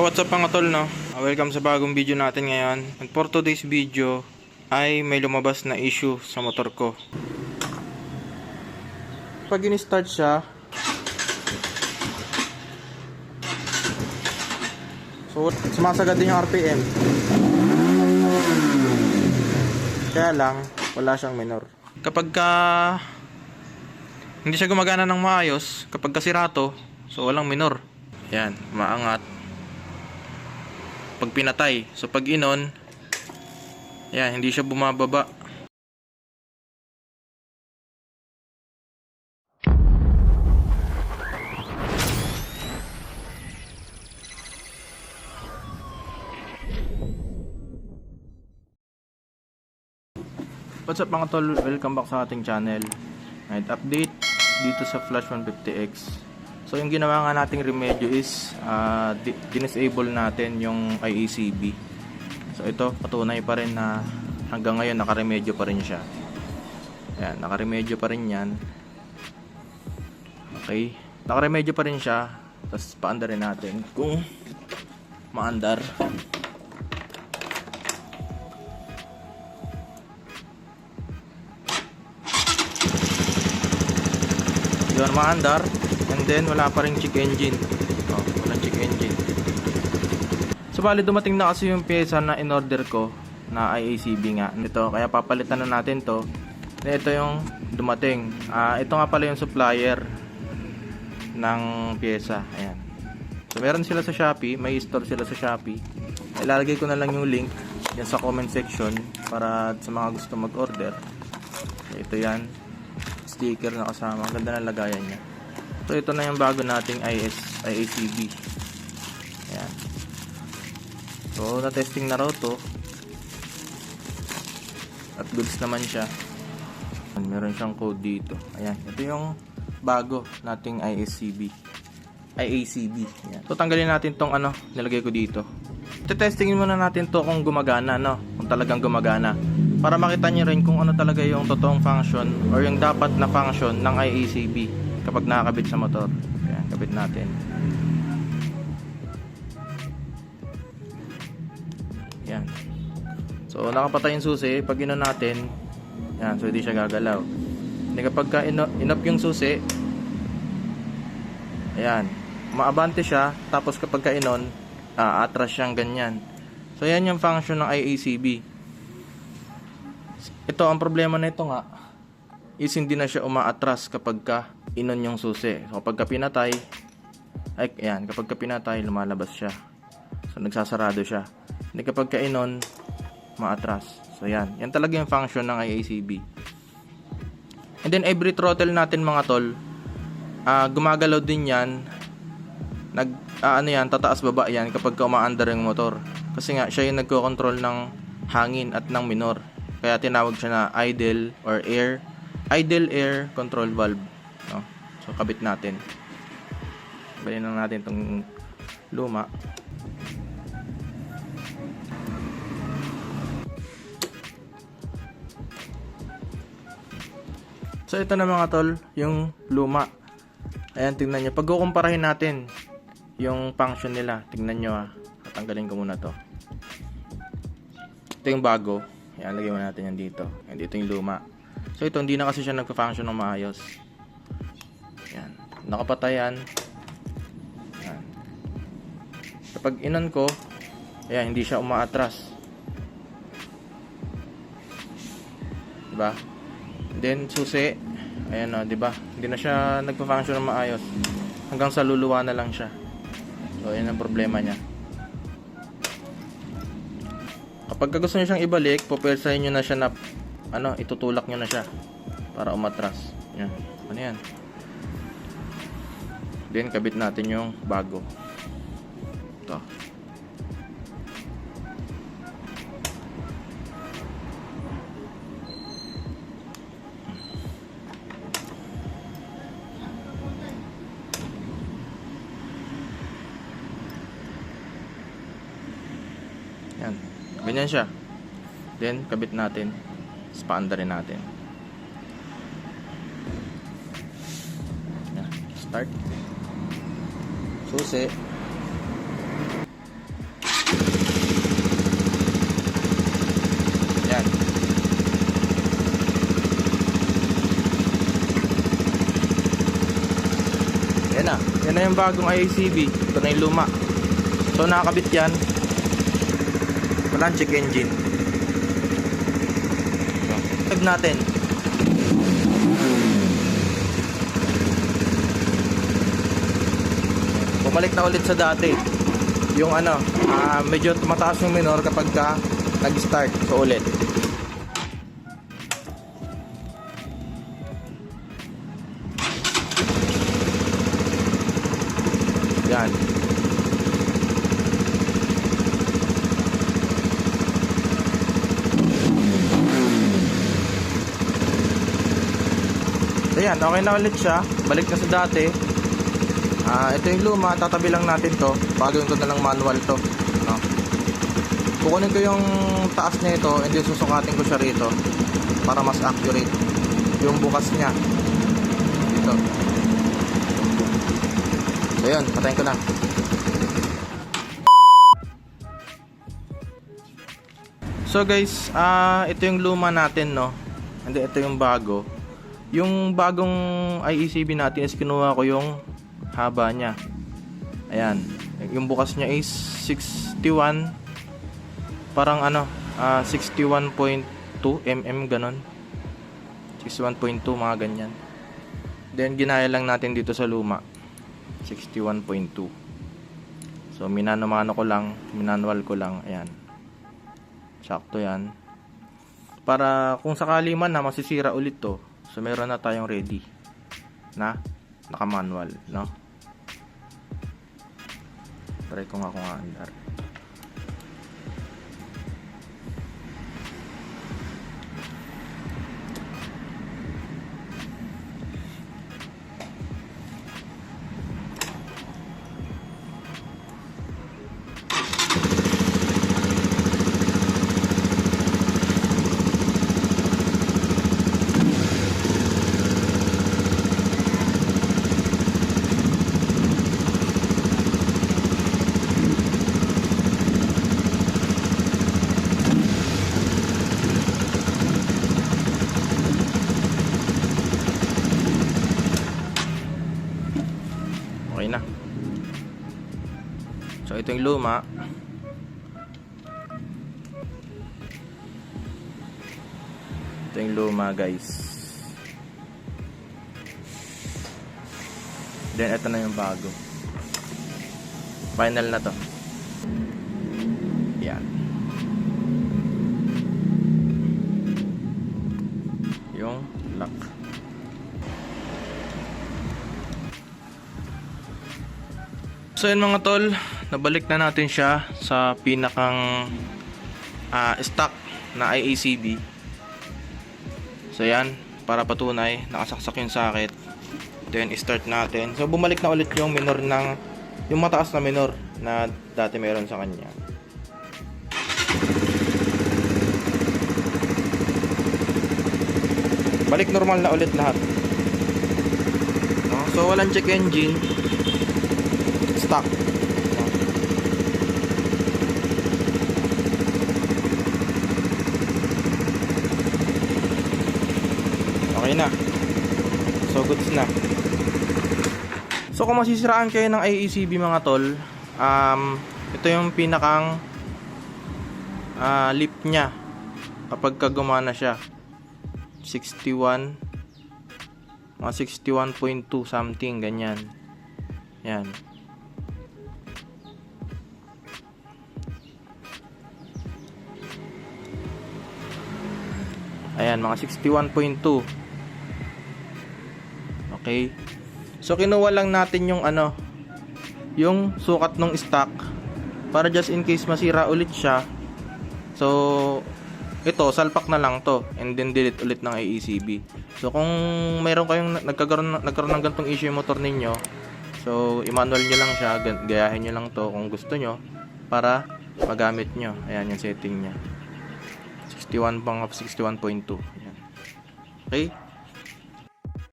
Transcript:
What's up mga tol no? Ah, Welcome sa bagong video natin ngayon. And for today's video ay may lumabas na issue sa motor ko. Pag in-start siya So, sumasagad din yung RPM. Kaya lang, wala siyang minor. Kapag ka hindi siya gumagana ng maayos, kapag kasirato, so walang minor. Yan, maangat pag pinatay. So pag inon, yan, hindi siya bumababa. What's up mga tol? Welcome back sa ating channel. Night update dito sa Flash 150X. So yung ginawa nga nating remedyo is uh, di- dinisable natin yung IACB. So ito patunay pa rin na hanggang ngayon nakaremedyo pa rin siya. Ayan, nakaremedyo pa rin yan. Okay. Nakaremedyo pa rin siya. Tapos paandarin natin kung maandar. Yun, maandar. Then, wala pa rin check engine. Oh, walang check engine. So, bali, dumating na kasi yung pyesa na in-order ko na IACB nga. Ito, kaya papalitan na natin to. Then, ito yung dumating. Ah, ito nga pala yung supplier ng pyesa. Ayan. So, meron sila sa Shopee. May store sila sa Shopee. Ilalagay ko na lang yung link yan sa comment section para sa mga gusto mag-order. Ito yan sticker na kasama. Ang ganda ng lagayan niya. So, ito na yung bago nating IS, IACB. Ayan. So, na-testing na raw to. At goods naman siya. Meron siyang code dito. Ayan. Ito yung bago nating ISCB. IACB. Ayan. So, tanggalin natin tong ano, nilagay ko dito. Tetestingin muna natin to kung gumagana, no? Kung talagang gumagana. Para makita nyo rin kung ano talaga yung totoong function or yung dapat na function ng IACB kapag nakakabit sa motor. Ayan, kabit natin. Yan. So, nakapatay yung susi. Pag ino natin, yan, so hindi siya gagalaw. Hindi kapag ka ino, inop yung susi, ayan, maabante siya. Tapos kapag ka inon, ah, atras siyang ganyan. So, yan yung function ng IACB. Ito, ang problema na ito nga, is hindi na siya umaatras kapag ka inon yung susi. So, kapag ka pinatay, ay, ayan, kapag ka pinatay, lumalabas siya. So, nagsasarado siya. Hindi kapag ka inon, maatras. So, yan. Yan talaga yung function ng IACB. And then, every throttle natin mga tol, ah, gumagalaw din yan. Nag, ah, ano yan, tataas baba yan kapag ka umaandar yung motor. Kasi nga, siya yung nagko-control ng hangin at ng minor. Kaya tinawag siya na idle or air. Idle air control valve. No? So, kabit natin. Balin lang natin itong luma. So ito na mga tol, yung luma. Ayan, tingnan nyo. Pag kukumparahin natin yung function nila, tingnan nyo ah. Tatanggalin ko muna to. Ito yung bago. Ayan, lagyan mo natin yan dito. Ayan, dito yung luma. So ito, hindi na kasi siya nagpa-function ng maayos. Ayan. Nakapatay yan. Ayan. Kapag inon ko, ayan, hindi siya umaatras. Diba? Then susi, ayan o, 'di ba? Hindi na siya nagfa-function ng maayos. Hanggang sa luluwa na lang siya. So, ayan ang problema niya. Kapag gusto niyo siyang ibalik, pupwersahin niyo na siya na ano, itutulak niyo na siya para umatras. Yan. Ano yan? Then kabit natin yung bago. Ito. Yan. Ganyan siya. Then, kabit natin. Spanda rin natin. start susi. Yan. Yan na. Yan na yung bagong IACB ito na yung luma. So nakakabit yan. Walang check engine. Tag natin. Bumalik na ulit sa dati. Yung ano, ah, medyo mataas yung minor kapag ka nag-start. So ulit. Yan. Ayan, okay na ulit siya. Balik na sa dati. Ah, ito yung luma, tatabi lang natin to. Bagawin ko na lang manual to. No? Kukunin ko yung taas nito, and then susukatin ko siya rito para mas accurate yung bukas niya. Dito. So yun, patayin ko na. So guys, ah ito yung luma natin, no? Hindi, ito yung bago. Yung bagong IECB natin is kinuha ko yung haba niya. Ayan. Yung bukas niya is 61 parang ano, ah 61.2 mm ganon. 61.2 mga ganyan. Then ginaya lang natin dito sa luma. 61.2. So minano-mano ko lang, minanual ko lang. Ayan. Sakto 'yan. Para kung sakali man na masisira ulit 'to, so meron na tayong ready na naka-manual, no? Try ko nga kung aandar. So ito yung luma. Ito yung luma guys. Then ito na yung bago. Final na to. Yan. Yung lock. So yun mga tol, nabalik na natin siya sa pinakang ah, stock na IACB. So yan, para patunay, nakasaksak yung socket. Then start natin. So bumalik na ulit yung minor ng yung mataas na minor na dati meron sa kanya. Balik normal na ulit lahat. No? So walang check engine, stock. Okay na. So goods na. So kung masisiraan kayo ng IECB mga tol, um, ito yung pinakang ah, lip niya kapag ka gumana siya. 61 mga 61.2 something ganyan. Yan. Ayan, mga 61.2. Okay. So, kinuha lang natin yung ano, yung sukat ng stock para just in case masira ulit siya. So, ito, salpak na lang to and then delete ulit ng AECB. So, kung mayroon kayong nagkakaroon, nagkaroon ng ganitong issue yung motor ninyo, so, i-manual nyo lang siya, ga- gayahin nyo lang to kung gusto nyo para magamit nyo. Ayan yung setting niya. 61 pang 61.2. Ayan. Okay?